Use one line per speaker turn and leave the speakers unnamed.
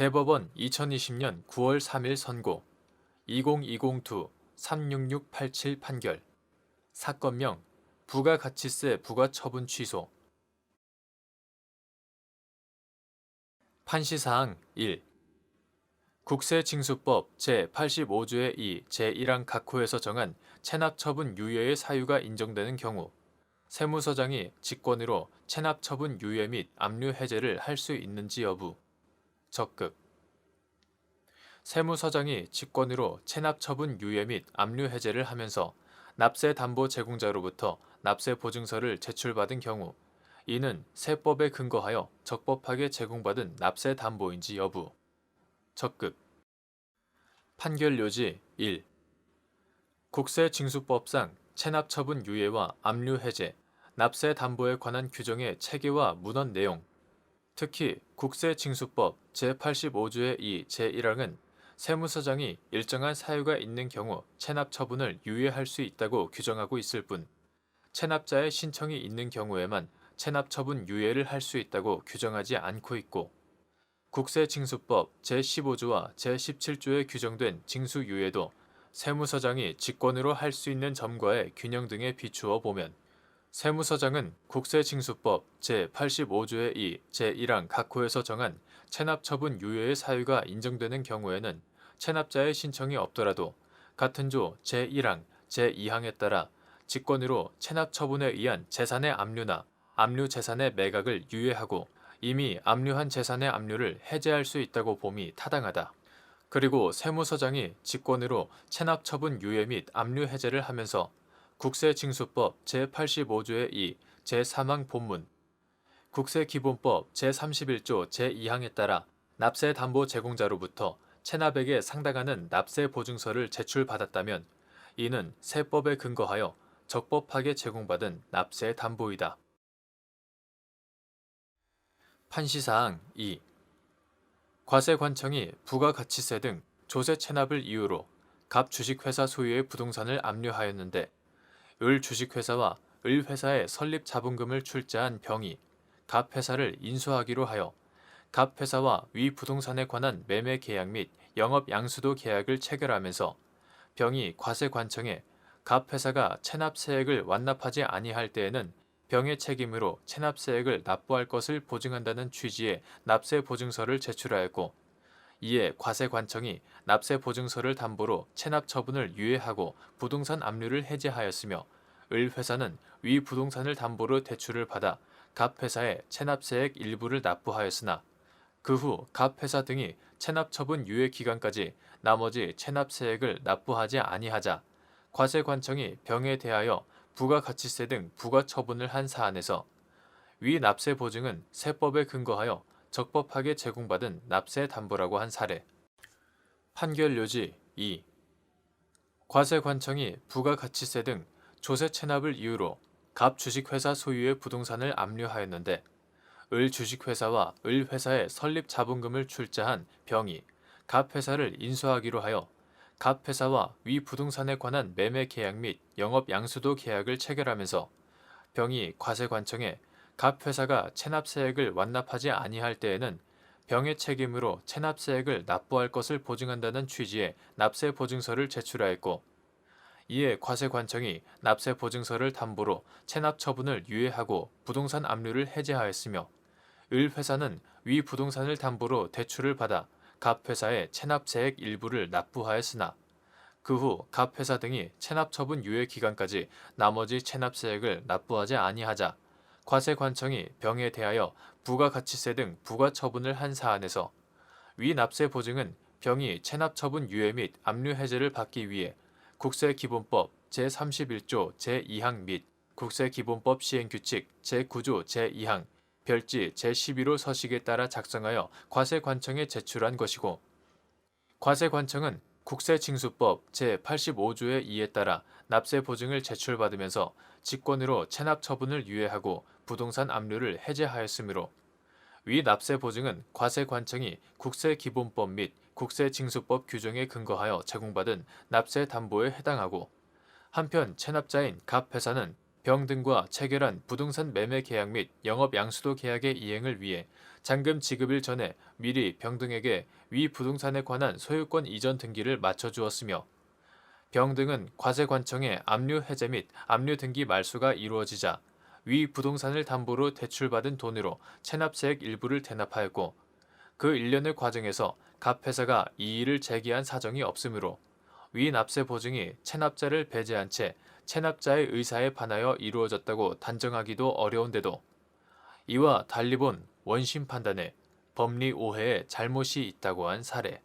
대법원 2020년 9월 3일 선고. 2020-2-36687 판결. 사건명 부가가치세 부과처분 취소. 판시사항 1 국세징수법 제85조의 2 제1항 각호에서 정한 체납처분 유예의 사유가 인정되는 경우 세무서장이 직권으로 체납처분 유예 및 압류 해제를 할 수 있는지 여부 적극. 세무서장이 직권으로 체납처분 유예 및 압류 해제를 하면서 납세 담보 제공자로부터 납세 보증서를 제출받은 경우 이는 세법에 근거하여 적법하게 제공받은 납세 담보인지 여부. 적극. 판결 요지 1 국세징수법상 체납처분 유예와 압류 해제, 납세 담보에 관한 규정의 체계와 문헌 내용, 특히 국세징수법 제85조의 2 제1항은 세무서장이 일정한 사유가 있는 경우 체납 처분을 유예할 수 있다고 규정하고 있을 뿐 체납자의 신청이 있는 경우에만 체납 처분 유예를 할 수 있다고 규정하지 않고 있고 국세징수법 제15조와 제17조에 규정된 징수 유예도 세무서장이 직권으로 할 수 있는 점과의 균형 등에 비추어 보면 세무서장은 국세징수법 제85조의 2 제1항 각호에서 정한 체납처분 유예의 사유가 인정되는 경우에는 체납자의 신청이 없더라도 같은 조 제1항, 제2항에 따라 직권으로 체납처분에 의한 재산의 압류나 압류 재산의 매각을 유예하고 이미 압류한 재산의 압류를 해제할 수 있다고 봄이 타당하다. 그리고 세무서장이 직권으로 체납처분 유예 및 압류 해제를 하면서 국세징수법 제85조의 2 제3항 본문, 국세기본법 제31조 제2항에 따라 납세 담보 제공자로부터 체납액에 상당하는 납세 보증서를 제출받았다면 이는 세법에 근거하여 적법하게 제공받은 납세 담보이다. 판시사항 2. 과세관청이 부가가치세 등 조세 체납을 이유로 갑 주식회사 소유의 부동산을 압류하였는데 을 주식회사와 을 회사의 설립 자본금을 출자한 병이 갑 회사를 인수하기로 하여 갑 회사와 위 부동산에 관한 매매 계약 및 영업 양수도 계약을 체결하면서 병이 과세관청에 갑 회사가 체납세액을 완납하지 아니할 때에는 병의 책임으로 체납세액을 납부할 것을 보증한다는 취지의 납세 보증서를 제출하였고 이에 과세관청이 납세 보증서를 담보로 체납 처분을 유예하고 부동산 압류를 해제하였으며 을 회사는 위 부동산을 담보로 대출을 받아 갑 회사에 체납세액 일부를 납부하였으나 그 후 갑 회사 등이 체납 처분 유예 기간까지 나머지 체납세액을 납부하지 아니하자 과세관청이 병에 대하여 부가가치세 등 부과처분을 한 사안에서 위 납세 보증은 세법에 근거하여 적법하게 제공받은 납세 담보라고 한 사례. 판결 요지 2. 과세관청이 부가가치세 등 조세 체납을 이유로 갑 주식회사 소유의 부동산을 압류하였는데 을 주식회사와 을 회사의 설립 자본금을 출자한 병이 갑 회사를 인수하기로 하여 갑 회사와 위 부동산에 관한 매매 계약 및 영업 양수도 계약을 체결하면서 병이 과세관청에 갑 회사가 체납세액을 완납하지 아니할 때에는 병의 책임으로 체납세액을 납부할 것을 보증한다는 취지의 납세 보증서를 제출하였고 이에 과세관청이 납세 보증서를 담보로 체납 처분을 유예하고 부동산 압류를 해제하였으며 을 회사는 위 부동산을 담보로 대출을 받아 갑 회사에 체납세액 일부를 납부하였으나 그 후 갑 회사 등이 체납 처분 유예 기간까지 나머지 체납세액을 납부하지 아니하자 과세관청이 병에 대하여 부가가치세 등 부과처분을 한 사안에서 위 납세 보증은 병이 체납 처분 유예 및 압류 해제를 받기 위해 국세기본법 제31조 제2항 및 국세기본법 시행규칙 제9조 제2항 별지 제11호 서식에 따라 작성하여 과세관청에 제출한 것이고 과세관청은 국세징수법 제85조의 2에 따라 납세 보증을 제출받으면서 직권으로 체납 처분을 유예하고 부동산 압류를 해제하였으므로 위 납세 보증은 과세관청이 국세기본법 및 국세징수법 규정에 근거하여 제공받은 납세 담보에 해당하고 한편 체납자인 갑 회사는 병 등과 체결한 부동산 매매 계약 및 영업 양수도 계약의 이행을 위해 잔금 지급일 전에 미리 병 등에게 위 부동산에 관한 소유권 이전 등기를 맞춰 주었으며 병 등은 과세관청에 압류 해제 및 압류 등기 말소가 이루어지자 위 부동산을 담보로 대출받은 돈으로 체납세액 일부를 대납하였고 그 일련의 과정에서 갑 회사가 이의를 제기한 사정이 없으므로 위 납세 보증이 체납자를 배제한 채 체납자의 의사에 반하여 이루어졌다고 단정하기도 어려운데도 이와 달리 본 원심 판단에 법리 오해에 잘못이 있다고 한 사례.